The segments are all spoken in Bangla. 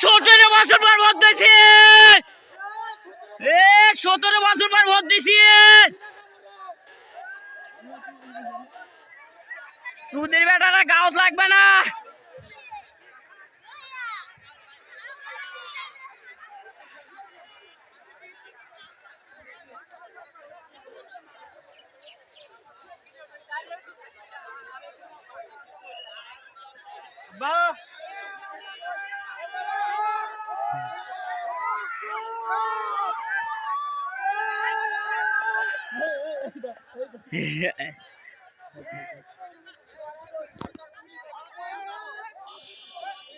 সতেরো বছর পর ভোট এ, সতেরো বছর পর ভোট দিয়েছি। সুদের বেটারা গাছ লাগবে না।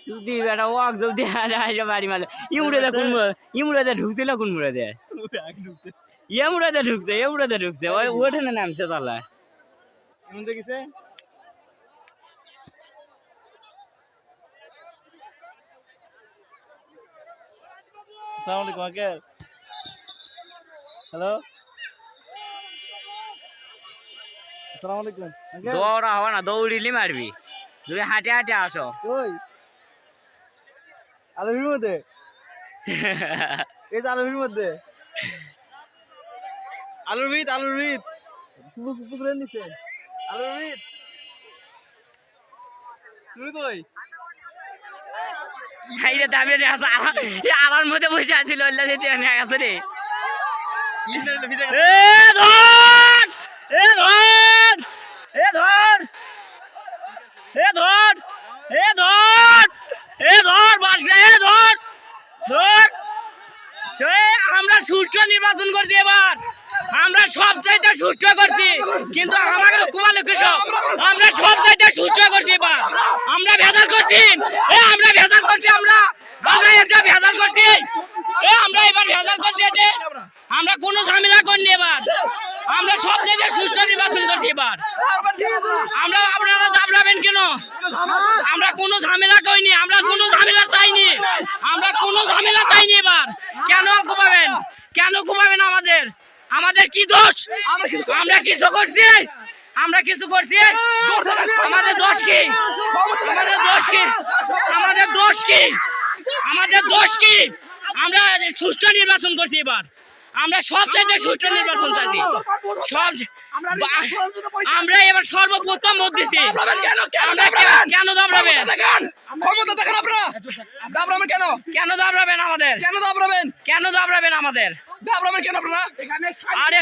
সুদির বেটা ওয়াক যদি আসে বাড়ি মালে ইমুড়ে দে কোন ইমুড়ে দে ঢুকছিল কোন মুড়ে দে ইমুড়ে দে ঢুকছে ইমুড়ে দে ঢুকছে ওই ওঠে না নামছে তালা এমন দেখিছে? আসসালামু আলাইকুম আঙ্কেল হ্যালো আসসালামু আলাইকুম দৌড়া হবে না দৌড়িলি মারবি। তুই হাঁটে হাঁটে আসো। কই? আলুর মধ্যে? এই আলুর মধ্যে। আলুর ভিত আলুর ভিত পুকুর- পুকুরের নিচে। আলুর ভিত তুই কই? আমার মধ্যে বসে আছিল রে। ধর ধর ধর ধর ধর বাস ধর আমরা সুষ্ঠু নির্বাচন করছি এবার। আমরা সব চাইতে সুস্থ করছি। কিন্তু আমাকে কুমালে কৃষক আমরা সব চাইতে সুস্থ করছি এবার আমরা ভেজাল করছি। এ, আমরা ভেজাল করছি, আমরা। আমরা একটা ভেজাল করছি। আমরা এবার ভেজাল করছি আমরা কোনো ঝামেলা করিনি এবার। আমরা সব জায়গায় সুস্থ নির্বাচন করছি এবার। আমরা আপনারা দাবড়াবেন কেন? আমরা কোনো ঝামেলা করিনি, আমরা কোনো ঝামেলা চাইনি। আমরা কোনো ঝামেলা চাইনি এবার। কেন ঘুমাবেন কেন ঘুমাবেন আমাদের? আমাদের কি দোষ? আমরা কিছু করছি। আমরা কিছু করছি? আমাদের দোষ কি? আমাদের দোষ কি? আমাদের দোষ কি? আমাদের দোষ কি? আমরা সুষ্ঠু নির্বাচন করছি এবার। আমরা সব চাইতে সুষ্ঠু নির্বাচন চাইছি। সব বা- আমরা সর্বপ্রথম ভোট দিছি। কেন? দাবড়াবেন? ক্ষমতা দেখেন। আপনারা। দাবরাবেন কেন? কেন দাবড়াবেন আমাদের? কেন দাবরাবেন কেন দাবড়াবেন আমাদের? দাবরাবেন কেন আপনারা? আরে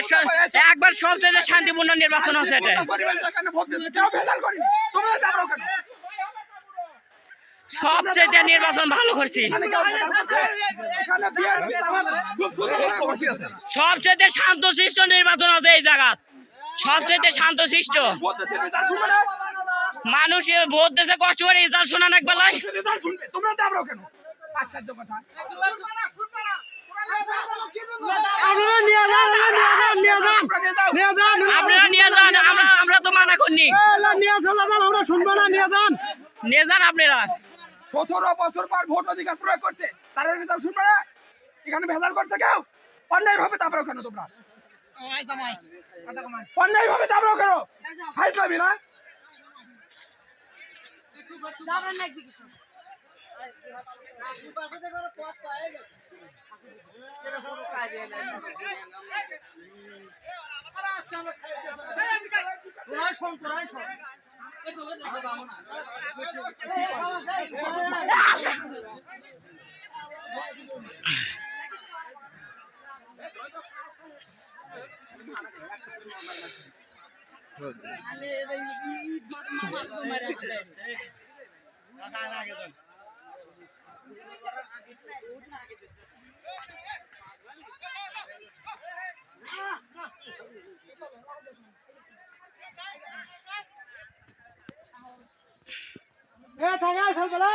একবার সব চাইতে শান্তিপূর্ণ নির্বাচন হচ্ছে এটা। সব নির্বাচন ভালো করছি। সব চাইতে শান্ত শিষ্ট নির্বাচন আছে এই জায়গা সব চাইতে শান্ত শিষ্ট মানুষ ভোট দিতে কষ্ট করে, রেজাল্ট শোনান এক সতেরো বছর পর প্রয়োগ করছে তারা শুনবে না? এখানে ভেজাল করছে কেউ? অন্যায় ভাবে দাবড়াও কেন তোমরা? অন্যায় ভাবে দাবড়াও কেন? হাইসলামি না? এ থাকা সব বেলা